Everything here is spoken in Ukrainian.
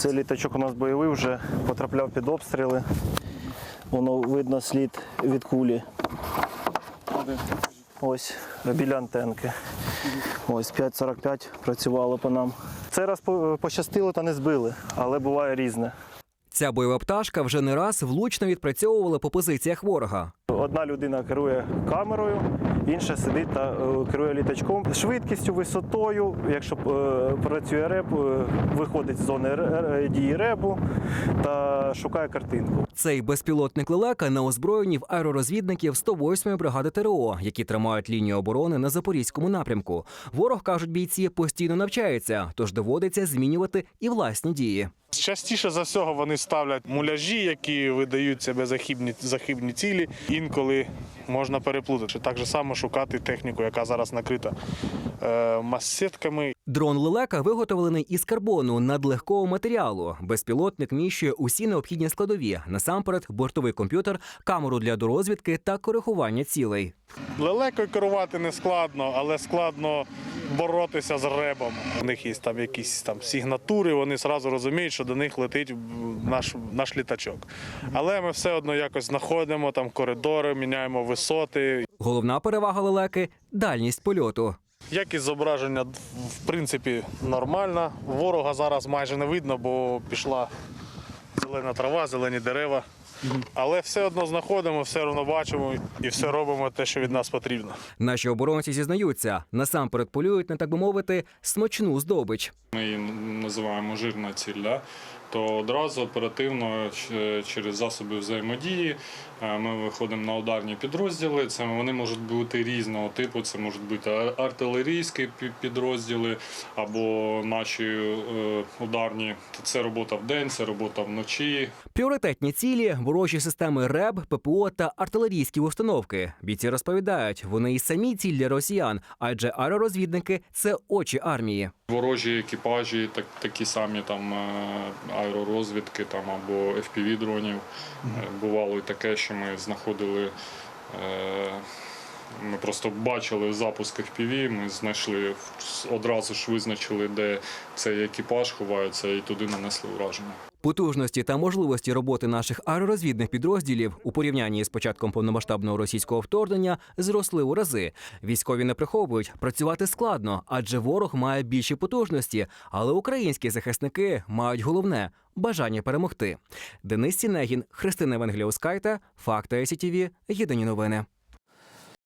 Цей літачок у нас бойовий вже потрапляв під обстріли. Воно видно слід від кулі. Ось біля антенки. Ось 5.45 працювало по нам. Цей раз пощастило та не збили, але буває різне. Ця бойова пташка вже не раз влучно відпрацьовувала по позиціях ворога. Одна людина керує камерою, інша сидить та е, керує літачком. Швидкістю, висотою. Якщо е, працює реп, е, виходить з зони дії ребу та шукає картинку. Цей безпілотник лелека на озброєнні в аеророзвідників 108-ї бригади ТРО, які тримають лінію оборони на запорізькому напрямку. Ворог кажуть, бійці постійно навчаються, тож доводиться змінювати і власні дії. Частіше за всього вони ставлять муляжі, які видають себе за хибні, за хибні цілі. Інколи можна переплутати. Так же само шукати техніку, яка зараз накрита е, масетками. Дрон лелека виготовлений із карбону надлегкого матеріалу. Безпілотник міщує усі необхідні складові, насамперед бортовий комп'ютер, камеру для дорозвідки та коригування цілей. Лелекою керувати не складно, але складно боротися з ребом. У них є там якісь там сигнатури, вони одразу розуміють, що до них летить наш, наш літачок. Але ми все одно якось знаходимо там коридори, міняємо висоти. Головна перевага лелеки дальність польоту. Якість зображення в принципі нормальна. Ворога зараз майже не видно, бо пішла зелена трава, зелені дерева. Але все одно знаходимо, все одно бачимо і все робимо те, що від нас потрібно. Наші оборонці зізнаються, насамперед полюють на так би мовити смачну здобич. ми її називаємо жирна ціль, да? То одразу оперативно через засоби взаємодії е, ми виходимо на ударні підрозділи. Це вони можуть бути різного типу. Це можуть бути артилерійські пі- підрозділи або наші е, ударні. Це робота в день, це робота вночі. Пріоритетні цілі ворожі системи РЕБ, ППО та артилерійські установки. Бійці розповідають, вони і самі ціль для росіян, адже аеророзвідники це очі армії. Ворожі екіпажі, так, такі самі там е, аеророзвідки там, або FPV дронів. Е, Бувало і таке, що ми знаходили. е, Ми просто бачили запуск FPV, ми знайшли одразу ж визначили, де цей екіпаж ховається, і туди нанесли ураження. Потужності та можливості роботи наших аеророзвідних підрозділів у порівнянні з початком повномасштабного російського вторгнення зросли у рази. Військові не приховують, працювати складно, адже ворог має більші потужності. Але українські захисники мають головне бажання перемогти. Денис Сінегін, Христина Евангеліускайте, Факти СІТІВІ, Єдині новини.